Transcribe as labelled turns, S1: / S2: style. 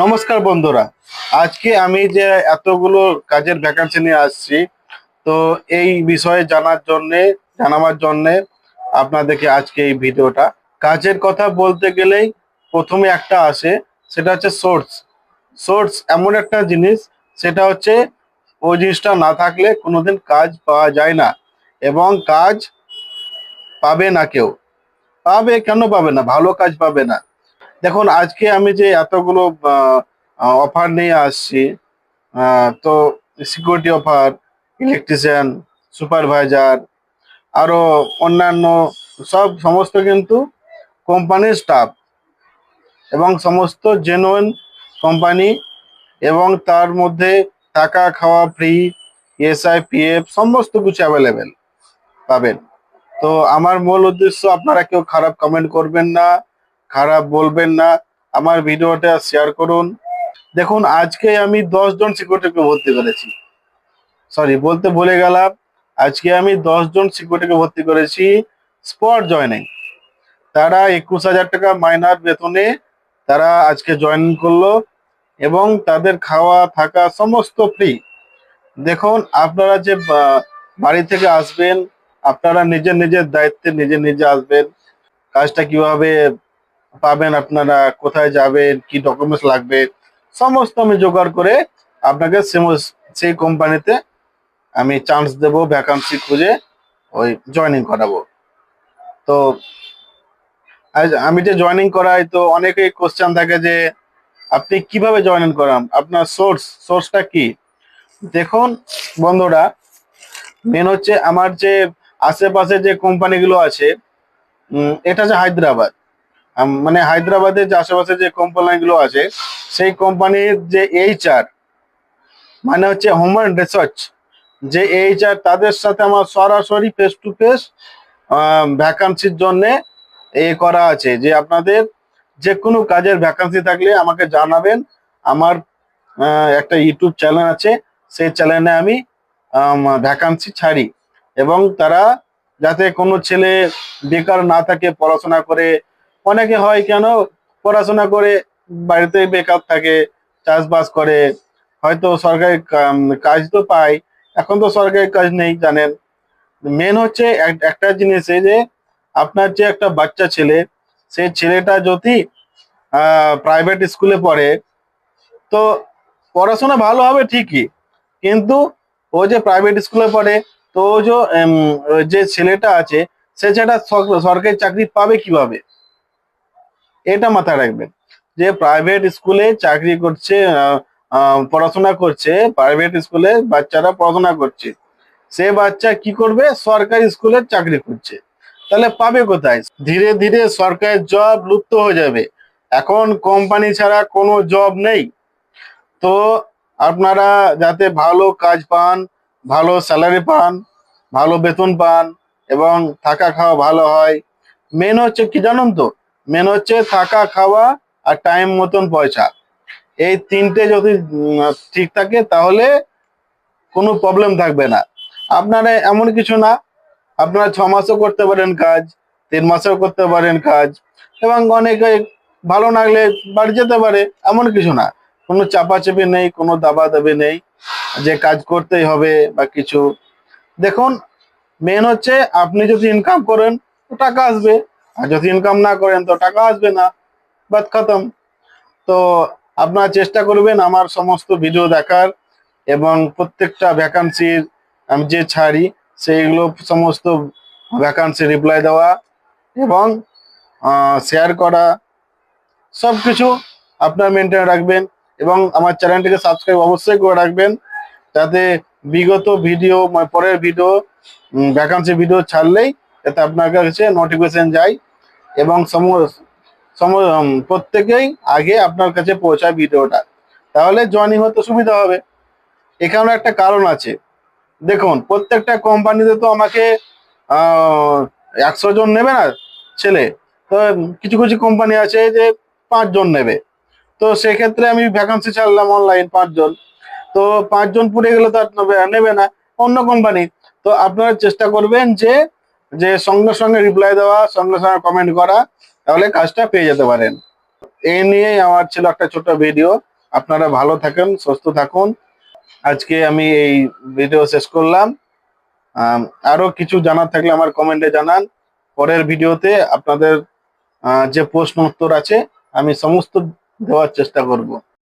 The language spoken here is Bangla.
S1: নমস্কার বন্ধুরা। আজকে আমি যে এতগুলো কাজের ভ্যাকান্সি নিয়ে আসছি, তো এই বিষয়ে জানার জন্যে, জানাবার জন্যে আপনাদেরকে আজকে এই ভিডিওটা। কাজের কথা বলতে গেলেই প্রথমে একটা আসে, সেটা হচ্ছে সোর্স সোর্স এমন একটা জিনিস, সেটা হচ্ছে ওই জিনিসটা না থাকলে কোনোদিন কাজ পাওয়া যায় না এবং কাজ পাবে না কেউ। পাবে, কেন পাবে না? ভালো কাজ পাবে না। দেখুন, আজকে আমি যে এতগুলো অফার নিয়ে আসছি তো সিকিউরিটি অফার ইলেকট্রিশিয়ান সুপারভাইজার আরও অন্যান্য সব সমস্ত কিন্তু কোম্পানির স্টাফ এবং সমস্ত জেনুইন কোম্পানি এবং তার মধ্যে থাকা খাওয়া ফ্রি এসআই পিএফ সমস্ত কিছু অ্যাভেলেবেল পাবেন। তো আমার মূল উদ্দেশ্য, আপনারা কেউ খারাপ কমেন্ট করবেন না। খারাপ বলবেন না, আমার ভিডিওটা শেয়ার করুন। দেখুন, আজকে আমি জন সিকিউরিটিকে ভর্তি করেছি। সরি বলতে ভুলে গেলাম, আজকে আমি জন সিকিউরিটিকে ভর্তি করেছি স্পট জয়নিং তারা একুশ হাজার টাকা মাইনার বেতনে তারা আজকে জয়েন করল এবং তাদের খাওয়া, থাকা সমস্ত ফ্রি দেখুন, আপনারা যে বাড়ি থেকে আসবেন, আপনারা নিজের নিজের দায়িত্বে নিজে নিজে আসবেন। কাজটা কীভাবে পাবেন আপনারা, কোথায় যাবেন, কি ডকুমেন্টস লাগবে, সমস্ত আমি জোগাড় করে আপনাকে সেই কোম্পানিতে আমি চান্স দেব ভ্যাকান্সি খুঁজে ওই জয়েনিং করাবো। তো আমি যে জয়েনিং করাই, তো অনেকেই কোশ্চেন থাকে যে, আপনি কীভাবে জয়েনিং করান? আপনার সোর্স সোর্সটা কি? দেখুন, বন্ধুরা মেন হচ্ছে আমার যে আশেপাশে যে কোম্পানিগুলো আছে এটা হচ্ছে হায়দ্রাবাদ। মানে হায়দ্রাবাদের যে আশেপাশে যে কোম্পানিগুলো আছে, সেই কোম্পানির যে এইচআর মানে হচ্ছে হিউম্যান রিসার্চ যে এইচআর তাদের সাথে আমার সরাসরি ফেস টু ফেস ভ্যাকান্সির জন্য এ করা আছে। যে আপনাদের যে কোনো কাজের ভ্যাকান্সি থাকলে আমাকে জানাবেন। আমার একটা ইউটিউব চ্যানেল আছে, সেই চ্যানেলে আমি ভ্যাকান্সি ছাড়ি। এবং তারা যাতে কোনো ছেলে বেকার না থাকে, পড়াশোনা করে অনেকে হয় কেন পড়াশোনা করে বাড়িতে বেকার থাকে, চাষবাস করে, হয়তো সরকারি কাজ তো পায়, এখন তো সরকারি কাজ নেই, জানেন। মেন হচ্ছে এক- একটা জিনিস এই যে, আপনার যে একটা বাচ্চা ছেলে সেই ছেলেটা যদি প্রাইভেট স্কুলে পড়ে, তো পড়াশোনা ভালো হবে ঠিকই, কিন্তু ও যে প্রাইভেট স্কুলে পড়ে, তো যে যে ছেলেটা আছে, সে ছেলেটা সরকারি চাকরি পাবে কীভাবে? এটা মাথায় রাখবেন। যে প্রাইভেট স্কুলে চাকরি করছে পড়াশোনা করছে প্রাইভেট স্কুলে বাচ্চারা পড়াশোনা করছে। সে বাচ্চা কি করবে? সরকারি স্কুলে চাকরি করছে তাহলে পাবে কোথায়? ধীরে ধীরে সরকারি জব লুপ্ত হয়ে যাবে। এখন কোম্পানি ছাড়া কোনো জব নেই। তো আপনারা যাতে ভালো কাজ পান, ভালো স্যালারি পান, ভালো বেতন পান এবং থাকা খাওয়া ভালো হয় মেন হচ্ছে কি জানুন তো? মেন হচ্ছে থাকা, খাওয়া আর টাইম মতন পয়সা। এই তিনটে যদি ঠিক থাকে, তাহলে কোনো প্রবলেম থাকবে না। আপনারা এমন কিছু না। আপনারা ছ মাসও করতে পারেন কাজ, তিন মাসেও করতে পারেন কাজ, এবং অনেকে ভালো লাগলে বাড়ি যেতে পারে, এমন কিছু না। কোনো চাপাচাপি নেই, কোনো দাবা দাবি নেই, যে কাজ করতেই হবে বা কিছু। দেখুন মেন হচ্ছে আপনি যদি ইনকাম করেন, টাকা আসবে। আর যদি ইনকাম না করেন তো টাকা আসবে না। বাদ খতম। তো আপনারা চেষ্টা করবেন আমার সমস্ত ভিডিও দেখার এবং প্রত্যেকটা ভ্যাকান্সির আমি যে ছাড়ি, সেইগুলো সমস্ত ভ্যাকান্সি রিপ্লাই দেওয়া এবং শেয়ার করা। সব কিছু আপনার মেনটেন রাখবেন এবং আমার চ্যানেলটিকে সাবস্ক্রাইব অবশ্যই করে রাখবেন যাতে বিগত ভিডিও মানে পরের ভিডিও ভ্যাকান্সি ভিডিও ছাড়লেই যাতে আপনার কাছে নোটিফিকেশন যায়। এবং প্রত্যেকেই আগে আপনার কাছে পৌঁছায় ভিডিওটা। তাহলে জয়েনিং হতে সুবিধা হবে। এখানে একটা কারণ আছে। দেখুন, প্রত্যেকটা কোম্পানিতে তো আমাকে একশো জন নেবে না ছেলে? তো কিছু কিছু কোম্পানি আছে যে পাঁচজন নেবে। তো সেক্ষেত্রে আমি ভ্যাকান্সি ছাড়লাম অনলাইন পাঁচজন তো পাঁচজন পুড়ে গেলে তো আর নেবে না। অন্য কোম্পানি। তো আপনারা চেষ্টা করবেন যে যে সঙ্গে সঙ্গে রিপ্লাই দেওয়া সঙ্গে সঙ্গে কমেন্ট করা তাহলে কাজটা পেয়ে যেতে পারেন। এই নিয়েই আমার ছিল একটা ছোট ভিডিও আপনারা ভালো থাকেন সুস্থ থাকুন। আজকে আমি এই ভিডিও শেষ করলাম। আম, আরও কিছু জানার থাকলে আমার কমেন্টে জানান। পরের ভিডিওতে আপনাদের যে প্রশ্ন উত্তর আছে আমি সমস্ত দেওয়ার চেষ্টা করব।